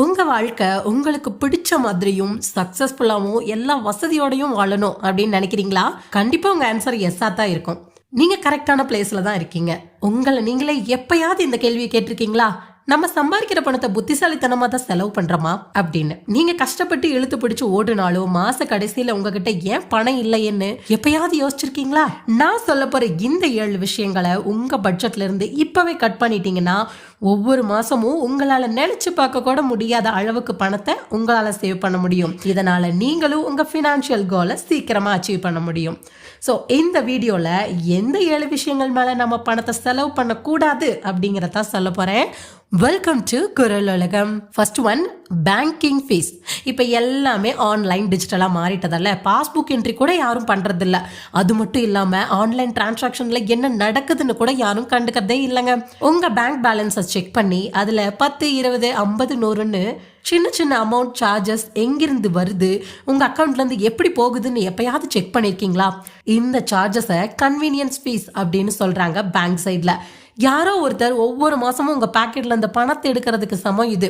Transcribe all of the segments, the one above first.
உங்கள் வாழ்க்கை உங்களுக்கு பிடிச்ச மாதிரியும் சக்ஸஸ்ஃபுல்லாகவும் எல்லா வசதியோடையும் வாழணும் அப்படின்னு நினைக்கிறீங்களா? கண்டிப்பாக உங்கள் ஆன்சர் எஸ்ஸாக தான் இருக்கும். நீங்கள் கரெக்டான பிளேஸில் தான் இருக்கீங்க. உங்களை நீங்களே எப்பயாவது இந்த கேள்வியை கேட்டிருக்கீங்களா? நம்ம சம்பாதிக்கிற பணத்தை புத்திசாலித்தனமாக தான் செலவு பண்ணுறோமா அப்படின்னு. நீங்கள் கஷ்டப்பட்டு இழுத்து பிடிச்சி ஓடுனாலும் மாத கடைசியில் உங்ககிட்ட ஏன் பணம் இல்லைன்னு எப்பயாவது யோசிச்சிருக்கீங்களா? நான் சொல்ல போகிற இந்த ஏழு விஷயங்களை உங்கள் பட்ஜெட்லேருந்து இப்போவே கட் பண்ணிட்டீங்கன்னா ஒவ்வொரு மாதமும் உங்களால் நினச்சி பார்க்க கூட முடியாத அளவுக்கு பணத்தை உங்களால் சேவ் பண்ண முடியும். இதனால் நீங்களும் உங்கள் ஃபினான்ஷியல் கோலை சீக்கிரமாக அச்சீவ் பண்ண முடியும். ஸோ இந்த வீடியோவில் எந்த ஏழு விஷயங்கள் மேலே நம்ம பணத்தை செலவு பண்ணக்கூடாது அப்படிங்கிறத சொல்ல போகிறேன் வெல்கம் டு குரல் உலகம் ஃபர்ஸ்ட் ஒன் பேங்கிங் ஃபீஸ் இப்போ எல்லாமே ஆன்லைன் டிஜிட்டலாக மாறிட்டதால பாஸ்புக் என்ட்ரி கூட யாரும் பண்ணுறதில்ல அது மட்டும் இல்லாமல் ஆன்லைன் டிரான்சாக்ஷனில் என்ன நடக்குதுன்னு கூட யாரும் கண்டுக்கிறதே இல்லைங்க. உங்கள் பேங்க் பேலன்ஸை செக் பண்ணி அதில் பத்து இருபது ஐம்பது நூறுன்னு சின்ன சின்ன அமௌண்ட் சார்ஜஸ் எங்கிருந்து வருது உங்கள் அக்கௌண்ட்லேருந்து எப்படி போகுதுன்னு எப்பயாவது செக் பண்ணியிருக்கீங்களா இந்த சார்ஜஸை கன்வீனியன்ஸ் ஃபீஸ் அப்படின்னு சொல்கிறாங்க பேங்க் சைடில் யாரோ ஒருத்தர் ஒவ்வொரு மாதமும் உங்கள் பாக்கெட்டில் இந்த பணத்தை எடுக்கிறதுக்கு சமம் இது.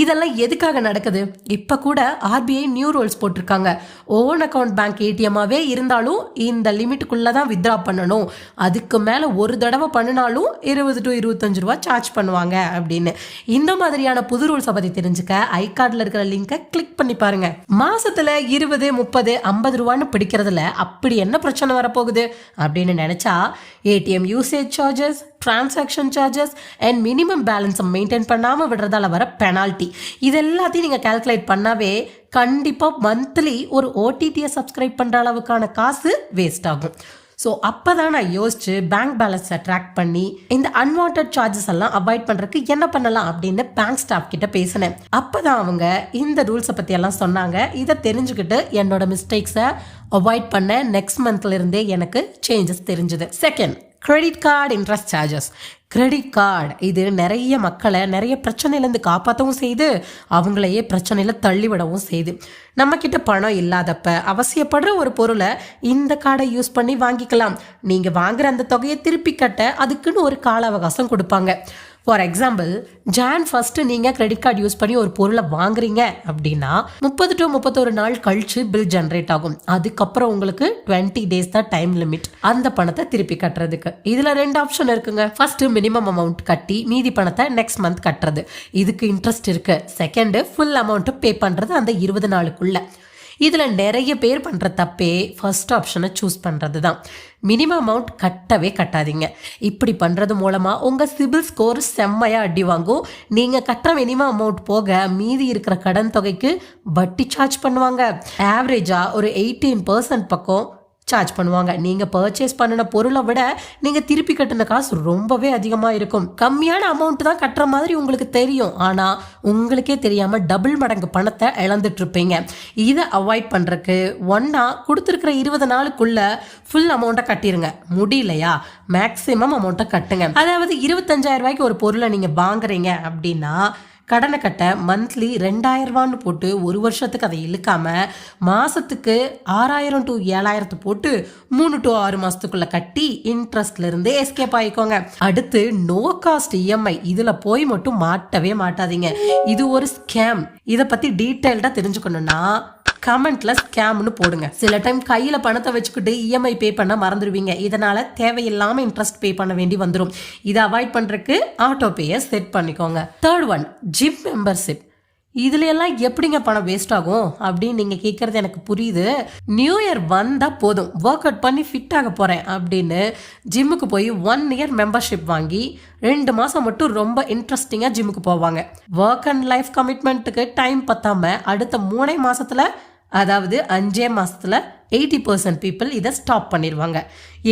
இதெல்லாம் எதுக்காக நடக்குது? இப்போ கூட ஆர்பிஐ நியூ ரூல்ஸ் போட்டிருக்காங்க. ஓன் அக்கௌண்ட் பேங்க் ஏடிஎம்மாகவே இருந்தாலும் இந்த லிமிட்டுக்குள்ளே தான் வித்ரா பண்ணணும். அதுக்கு மேலே ஒரு தடவை பண்ணினாலும் இருபது டு இருபத்தஞ்சு ரூபா சார்ஜ் பண்ணுவாங்க அப்படின்னு. இந்த மாதிரியான புது ரூல்ஸை பற்றி தெரிஞ்சுக்க ஐ கார்டில் இருக்கிற லிங்கை கிளிக் பண்ணி பாருங்கள் மாதத்தில் இருபது முப்பது ஐம்பது ரூபான்னு பிடிக்கிறதுல அப்படி என்ன பிரச்சனை வரப்போகுது? அப்படின்னு நினச்சா ATM usage charges transaction charges and minimum பேலன்ஸை மெயின்டைன் பண்ணாமல் விடுறதால வர பெனால்ட்டி இது எல்லாத்தையும் நீங்கள் கால்குலேட் பண்ணாவே கண்டிப்பாக மந்த்லி ஒரு ஓடிடியை சப்ஸ்கிரைப் பண்ணுற அளவுக்கான காசு வேஸ்ட் ஆகும். ஸோ அப்போ தான் நான் யோசிச்சு பேங்க் பேலன்ஸை ட்ராக் பண்ணி இந்த அன்வான்ட் சார்ஜஸ் எல்லாம் அவாய்ட் பண்ணுறதுக்கு என்ன பண்ணலாம் அப்படின்னு பேங்க் ஸ்டாஃப் கிட்ட பேசினேன். அப்போ தான் அவங்க இந்த ரூல்ஸை பற்றி எல்லாம் சொன்னாங்க. இதை தெரிஞ்சுக்கிட்டு என்னோட மிஸ்டேக்ஸை அவாய்ட் பண்ண நெக்ஸ்ட் மந்த்லேருந்தே எனக்கு சேஞ்சஸ் தெரிஞ்சுது. Second credit card interest charges credit card இது நிறைய மக்களை நிறைய பிரச்சனையிலேருந்து காப்பாற்றவும் செய்து அவங்களையே பிரச்சனையில் தள்ளிவிடவும் செய்யுது நம்மக்கிட்ட பணம் இல்லாதப்ப அவசியப்படுற ஒரு பொருளை இந்த கார்டை யூஸ் பண்ணி வாங்கிக்கலாம். நீங்கள் வாங்குற அந்த தொகையை திருப்பி கட்ட அதுக்குன்னு ஒரு கால அவகாசம் கொடுப்பாங்க. ஃபார் எக்ஸாம்பிள் ஜான் ஃபஸ்ட்டு நீங்கள் கிரெடிட் கார்டு யூஸ் பண்ணி ஒரு பொருளை வாங்குறீங்க அப்படின்னா முப்பது டு முப்பத்தொரு நாள் கழிச்சு பில் ஜென்ரேட் ஆகும். அதுக்கப்புறம் உங்களுக்கு டுவெண்ட்டி டேஸ் தான் டைம் லிமிட் அந்த பணத்தை திருப்பி கட்டுறதுக்கு. இதில் ரெண்டு ஆப்ஷன் இருக்குங்க. ஃபர்ஸ்ட் மினிமம் அமௌண்ட் கட்டி மீதி பணத்தை நெக்ஸ்ட் மந்த் கட்டுறது. இதுக்கு இன்ட்ரெஸ்ட் இருக்கு. செகண்டு ஃபுல் அமௌண்ட்டு பே பண்ணுறது அந்த இருபது நாளுக்குள்ள. இதில் நிறைய பேர் பண்ணுற தப்பே ஃபர்ஸ்ட் ஆப்ஷனை சூஸ் பண்ணுறது தான் மினிமம் அமௌண்ட் கட்டவே கட்டாதீங்க. இப்படி பண்ணுறது மூலமாக உங்கள் சிபில் ஸ்கோர் செம்மையாக அடி வாங்கும். நீங்கள் கட்டுற மினிமம் அமௌண்ட் போக மீதி இருக்கிற கடன் தொகைக்கு வட்டி சார்ஜ் பண்ணுவாங்க. ஆவரேஜாக ஒரு எயிட்டீன் பர்சன்ட் பக்கம் சார்ஜ் பண்ணுவாங்க. நீங்கள் பர்ச்சேஸ் பண்ணின பொருளை விட நீங்கள் திருப்பி கட்டின காசு ரொம்பவே அதிகமாக இருக்கும். கம்மியான அமௌண்ட் தான் கட்டுற மாதிரி உங்களுக்கு தெரியும். ஆனால் உங்களுக்கே தெரியாமல் டபுள் மடங்கு பணத்தை இழந்துட்டுருப்பீங்க. இதை அவாய்ட் பண்ணுறக்கு ஒன்னா கொடுத்துருக்கிற இருபது நாளுக்குள்ள ஃபுல் அமௌண்ட்டை கட்டிடுங்க முடியலையா? மேக்ஸிமம் அமௌண்ட்டை கட்டுங்க. அதாவது இருபத்தஞ்சாயிரம் ரூபாய்க்கு ஒரு பொருளை நீங்கள் வாங்குறீங்க அப்படின்னா கடனை கட்ட மந்த்லி ரெண்டாயிரம் போட்டு ஒரு வருஷத்துக்கு அதை இழுக்காமல் மாதத்துக்கு ஆறாயிரம் டு ஏழாயிரத்து போட்டு மூணு டு ஆறு மாதத்துக்குள்ளே கட்டி இன்ட்ரெஸ்ட்லேருந்து எஸ்கேப் ஆகிக்கோங்க அடுத்து நோ காஸ்ட் இஎம்ஐ இதில் போய் மட்டும் மாட்டவே மாட்டாதீங்க. இது ஒரு ஸ்கேம் இதை பற்றி டீட்டெயில்டாக தெரிஞ்சுக்கணுன்னா கமெண்ட்ல ஸ்கேம்னு போடுங்க. சில டைம் கையில பணத்தை வச்சுக்கிட்டு இஎம்ஐ பே பண்ண மறந்துடுவீங்க. இதனால தேவையில்லாம இன்ட்ரெஸ்ட் பே பண்ண வேண்டி வந்துடும் இதை அவாய்ட் பண்றதுக்கு ஆட்டோபேயை செட் பண்ணிக்கோங்க. தேர்ட் ஒன் ஜிம் மெம்பர்ஷிப் இதுல எல்லாம் எப்படிங்க பணம் வேஸ்ட் ஆகும்? அப்படின்னு நீங்க கேட்கறது எனக்கு புரியுது. நியூ இயர் வந்தா போதும். ஒர்க் அவுட் பண்ணி ஃபிட் ஆக போறேன் அப்படின்னு ஜிம்முக்கு போய் ஒன் இயர் மெம்பர்ஷிப் வாங்கி ரெண்டு மாசம் மட்டும் ரொம்ப இன்ட்ரெஸ்டிங்கா ஜிம்முக்கு போவாங்க. ஒர்க் அண்ட் லைஃப் கமிட்மெண்ட்டுக்கு டைம் பத்தாம அடுத்த மூணே மாசத்துல அதாவது அஞ்சே மாதத்தில் எயிட்டி பர்சன்ட் பீப்புள் இதை ஸ்டாப் பண்ணிடுவாங்க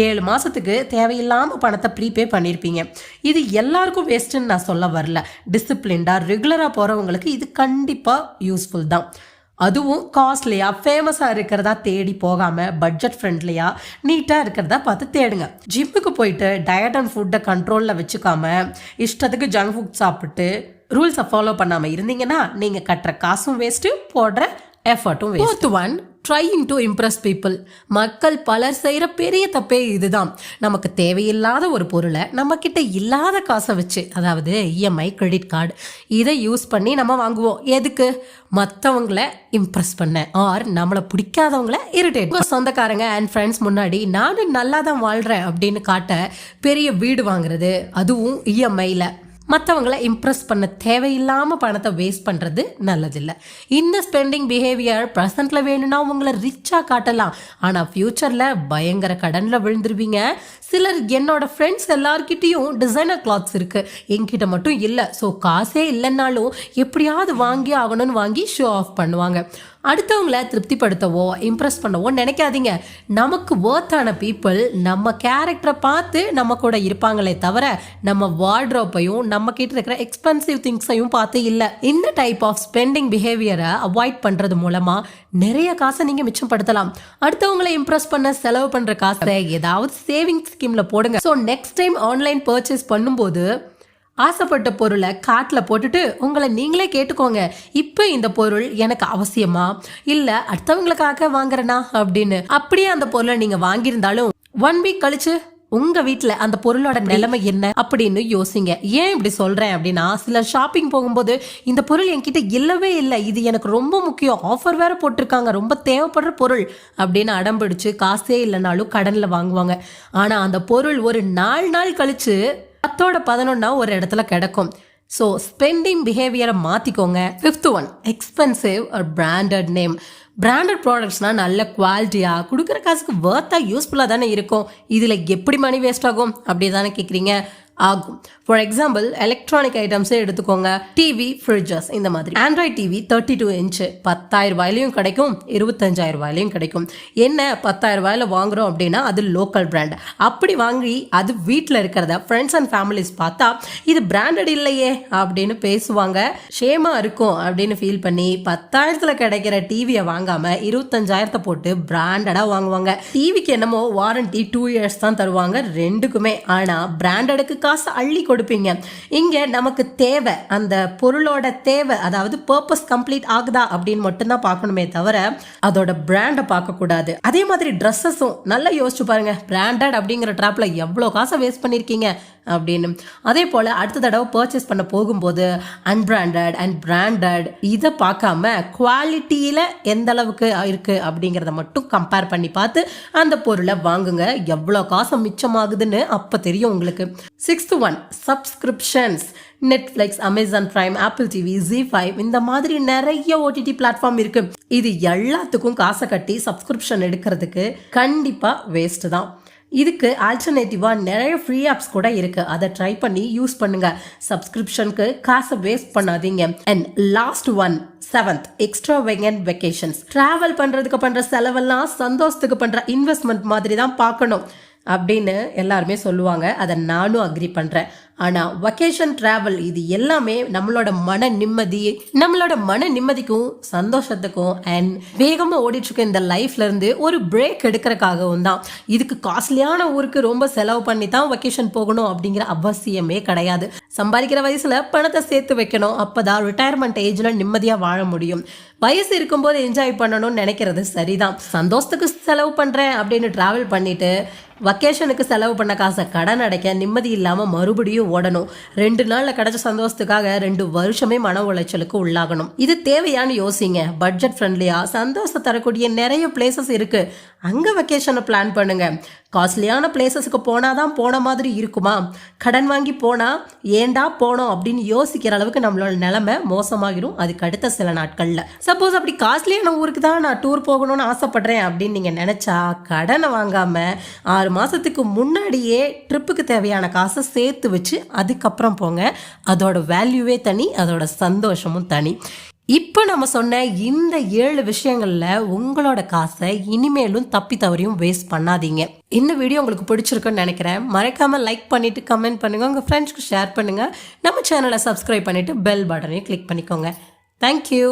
ஏழு மாதத்துக்கு தேவையில்லாமல் பணத்தை ப்ரீபே பண்ணியிருப்பீங்க இது எல்லாருக்கும் வேஸ்ட்டுன்னு நான் சொல்ல வரல. டிசிப்ளின்டாக ரெகுலராக போகிறவங்களுக்கு இது கண்டிப்பாக யூஸ்ஃபுல் தான். அதுவும் காஸ்ட்லியாக ஃபேமஸாக இருக்கிறதா தேடி போகாமல் பட்ஜெட் ஃப்ரெண்ட்லியாக நீட்டாக இருக்கிறதா பார்த்து தேடுங்க. ஜிம்முக்கு போயிட்டு டயட் அண்ட் ஃபுட்டை கண்ட்ரோலில் வச்சுக்காம இஷ்டத்துக்கு ஜங்க் ஃபுட் சாப்பிட்டு ரூல்ஸை ஃபாலோ பண்ணாமல் இருந்தீங்கன்னா நீங்கள் கட்டுற காசும் வேஸ்ட்டு போடுற எஃபர்ட்டும் waste one trying to impress people மக்கள் பலர் செய்கிற பெரிய தப்பே இதுதான். நமக்கு தேவையில்லாத ஒரு பொருளை நம்ம கிட்ட இல்லாத காசை வச்சு அதாவது இஎம்ஐ கிரெடிட் கார்டு இதை யூஸ் பண்ணி நம்ம வாங்குவோம். எதுக்கு? மற்றவங்கள இம்ப்ரெஸ் பண்ண. ஆர் நம்மளை பிடிக்காதவங்கள இரிட்டேட் சொந்தக்காரங்க அண்ட் ஃப்ரெண்ட்ஸ் முன்னாடி நானும் நல்லா தான் வாழ்கிறேன் அப்படின்னு காட்ட பெரிய வீடு வாங்குறது. அதுவும் இஎம்ஐயில் மற்றவங்கள இம்ப்ரெஸ் பண்ண தேவையில்லாமல் பணத்தை வேஸ்ட் பண்ணுறது நல்லதில்லை. இந்த ஸ்பெண்டிங் பிஹேவியர் ப்ரெசண்ட்டில் வேணும்னா உங்களை ரிச்சாக காட்டலாம். ஆனால் ஃப்யூச்சரில் பயங்கர கடனில் விழுந்துருவீங்க. சிலர் என்னோட ஃப்ரெண்ட்ஸ் எல்லார்கிட்டேயும் டிசைனர் கிளாத்ஸ் இருக்குது என்கிட்ட மட்டும் இல்லை. ஸோ காசே இல்லைன்னாலும் எப்படியாவது வாங்கி ஆகணும்னு வாங்கி ஷோ ஆஃப் பண்ணுவாங்க. அடுத்தவங்கள திருப்திப்படுத்தவோ இம்ப்ரெஸ் பண்ணவோ நினைக்காதீங்க. நமக்கு ஒர்த்தான பீப்புள் நம்ம கேரக்டரை பார்த்து நம்ம கூட இருப்பாங்களே தவிர நம்ம வார்ட்ரோப்பையும் நம்ம கிட்ட இருக்கிற எக்ஸ்பென்சிவ் திங்ஸையும் பார்த்து இல்லை. இந்த டைப் ஆஃப் ஸ்பெண்டிங் பிஹேவியரை அவாய்ட் பண்ணுறது மூலமாக நிறைய காசை நீங்கள் மிச்சப்படுத்தலாம். அடுத்தவங்களை இம்ப்ரெஸ் பண்ண செலவு பண்ணுற காசை ஏதாவது சேவிங் ஸ்கீமில் போடுங்க. So next time online purchase பண்ணும்போது ஆசைப்பட்ட பொருளை காட்டில் போட்டுட்டு உங்களை நீங்களே கேட்டுக்கோங்க. இப்போ இந்த பொருள் எனக்கு அவசியமா? இல்லை அடுத்தவங்களுக்காக வாங்குறேனா? அப்படின்னு. அப்படியே அந்த பொருளை நீங்கள் வாங்கியிருந்தாலும் ஒன் வீக் கழிச்சு உங்க வீட்ல அந்த பொருளோட நிலைமை என்ன அப்படின்னு யோசிங்க. ஏன் இப்படி சொல்றேன் அப்படின்னா சிலர் ஷாப்பிங் போகும்போது இந்த பொருள் என்கிட்ட இல்லவே இல்லை. இது எனக்கு ரொம்ப முக்கியம். ஆஃபர் வேற போட்டிருக்காங்க. ரொம்ப தேவைப்படுற பொருள் அப்படின்னு அடம்பிடிச்சு காசே இல்லைனாலும் கடன்ல வாங்குவாங்க. ஆனா அந்த பொருள் ஒரு நாலு நாள் கழிச்சு பத்தோட பதினொன்னா ஒரு இடத்துல கிடக்கும். ஸோ ஸ்பெண்டிங் பிஹேவியரை மாற்றிக்கோங்க ஃபிஃப்த் ஒன் எக்ஸ்பென்சிவ் ஒரு பிராண்டட் நேம் பிராண்டட் ப்ராடக்ட்ஸ்னால் நல்ல குவாலிட்டியாக கொடுக்குற காசுக்கு ஒர்த்தாக யூஸ்ஃபுல்லாக தானே இருக்கும். இதில் எப்படி மணி வேஸ்ட் ஆகும்? அப்படி தானே கேட்குறீங்க ஆகும். ஃபார் எக்ஸாம்பிள் எலக்ட்ரானிக் ஐட்டம்ஸே எடுத்துக்கோங்க. டிவி ஃப்ரிட்ஜஸ் இந்த மாதிரி. Android TV thirty two inch பத்தாயிரம் ரூபாயிலையும் கிடைக்கும் இருபத்தஞ்சாயிரம் ரூபாயிலையும் கிடைக்கும். என்ன பத்தாயிரம் ரூபாயில வாங்குறோம் அப்படின்னா அது லோக்கல் பிராண்ட் அப்படி வாங்கி அது வீட்டில் இருக்கிறத ஃப்ரெண்ட்ஸ் அண்ட் ஃபேமிலிஸ் பார்த்தா இது பிராண்டட் இல்லையே அப்படின்னு பேசுவாங்க. ஷேமா இருக்கும் அப்படின்னு ஃபீல் பண்ணி பத்தாயிரத்தில் கிடைக்கிற டிவியை வாங்காம இருபத்தஞ்சாயிரத்தை போட்டு பிராண்டடாக வாங்குவாங்க. டிவிக்கு என்னமோ வாரண்டி டூ இயர்ஸ் தான் தருவாங்க ரெண்டுக்குமே. ஆனால் பிராண்டடுக்கு காசை அள்ளி கொடுப்பீங்க. இங்கே நமக்கு தேவை அந்த பொருளோட தேவை அதாவது பர்பஸ் கம்ப்ளீட் ஆகுதா அப்படின்னு மட்டும்தான் பார்க்கணுமே தவிர அதோட பிராண்டை பார்க்கக்கூடாது. அதே மாதிரி ட்ரெஸ்ஸஸும் நல்லா யோசிச்சு பாருங்க. பிராண்டட் அப்படிங்கிற ட்ராப்பில் எவ்வளோ காசை வேஸ்ட் பண்ணியிருக்கீங்க அப்படின்னு. அதே போல் அடுத்த தடவை பர்ச்சேஸ் பண்ண போகும்போது அன்பிராண்டட் அண்ட் பிராண்டட் இதை பார்க்காம குவாலிட்டியில் எந்த அளவுக்கு இருக்குது அப்படிங்கிறத மட்டும் கம்பேர் பண்ணி பார்த்து அந்த பொருளை வாங்குங்க. எவ்வளோ காசு மிச்சமாகுதுன்னு அப்போ தெரியும் உங்களுக்கு. Sixth one subscriptions Netflix Amazon Prime Apple TV Zee five இந்த மாதிரி நிறைய ஓடிடி பிளாட்ஃபார்ம் இருக்கு. இது எல்லாத்துக்கும் காசை கட்டி சப்ஸ்கிரிப்ஷன் எடுக்கிறதுக்கு கண்டிப்பாக வேஸ்ட் தான். இதுக்கு ஆல்டர்னேட்டிவாக நிறைய ஃப்ரீ ஆப்ஸ் கூட இருக்கு. அதை ட்ரை பண்ணி யூஸ் பண்ணுங்க. சப்ஸ்கிரிப்ஷனுக்கு காசை வேஸ்ட் பண்ணாதீங்க. And last one seventh extra வெங்கன் vacations travel பண்ணுறதுக்கு பண்ணுற செலவெல்லாம் சந்தோஷத்துக்கு பண்ணுற இன்வெஸ்ட்மெண்ட் மாதிரி தான் பார்க்கணும். அப்படின்னு எல்லாருமே சொல்லுவாங்க. அதை நானும் அக்ரி பண்ணுறேன் ஆனால் வக்கேஷன் ட்ராவல் இது எல்லாமே நம்மளோட மன நிம்மதி நம்மளோட மன நிம்மதிக்கும் சந்தோஷத்துக்கும் அண்ட் வேகமாக ஓடிட்டுருக்க இந்த லைஃப்லேருந்து ஒரு பிரேக் எடுக்கிறதுக்காகவும் தான். இதுக்கு காஸ்ட்லியான ஊருக்கு ரொம்ப செலவு பண்ணி தான் வக்கேஷன் போகணும் அப்படிங்கிற அவசியமே கிடையாது. சம்பாதிக்கிற வயசில் பணத்தை சேர்த்து வைக்கணும் அப்போ தான் ரிட்டையர்மெண்ட் ஏஜ்ல நிம்மதியாக வாழ முடியும். வயசு இருக்கும்போது என்ஜாய் பண்ணணும்னு நினைக்கிறது சரிதான். சந்தோஷத்துக்கு செலவு பண்ணுறேன் அப்படின்னு ட்ராவல் பண்ணிவிட்டு வக்கேஷனுக்கு செலவு பண்ண காசை கடன் அடைக்க நிம்மதி இல்லாமல் மறுபடியும் ஓடணும். ரெண்டு நாளில் கிடைச்ச சந்தோஷத்துக்காக ரெண்டு வருஷமே மன உளைச்சலுக்கு உள்ளாகணும். இது தேவையான்னு யோசிங்க. பட்ஜெட் ஃப்ரெண்ட்லியாக சந்தோஷம் தரக்கூடிய நிறைய பிளேசஸ் இருக்கு. அங்கே வெக்கேஷனை பிளான் பண்ணுங்க. காஸ்ட்லியான பிளேசஸுக்கு போனால் தான் போன மாதிரி இருக்குமா? கடன் வாங்கி போனால் ஏண்டா போனோம் அப்படின்னு யோசிக்கிற அளவுக்கு நம்மளோட நிலைமை மோசமாகிடும் அதுக்கு அடுத்த சில நாட்களில். சப்போஸ் அப்படி காஸ்ட்லியான ஊருக்கு தான் நான் டூர் போகணும்னு ஆசைப்பட்றேன் அப்படின்னு நீங்கள் நினச்சா கடனை வாங்காமல் ஆறு மாதத்துக்கு முன்னாடியே ட்ரிப்புக்கு தேவையான காசை சேர்த்து வச்சு அதுக்கப்புறம் போங்க. அதோட வேல்யூவே தனி அதோட சந்தோஷமும் தனி. இப்போ நம்ம சொன்ன இந்த ஏழு விஷயங்களில் உங்களோட காசை இனிமேலும் தப்பி தவறியும் வேஸ்ட் பண்ணாதீங்க. இந்த வீடியோ உங்களுக்கு பிடிச்சிருக்குன்னு நினைக்கிறேன். மறக்காமல் லைக் பண்ணிவிட்டு கமெண்ட் பண்ணுங்கள் உங்கள் ஃப்ரெண்ட்ஸ்க்கு ஷேர் பண்ணுங்கள் நம்ம சேனலை சப்ஸ்கிரைப் பண்ணிவிட்டு பெல் பட்டனையும் கிளிக் பண்ணிக்கோங்க. தேங்க்யூ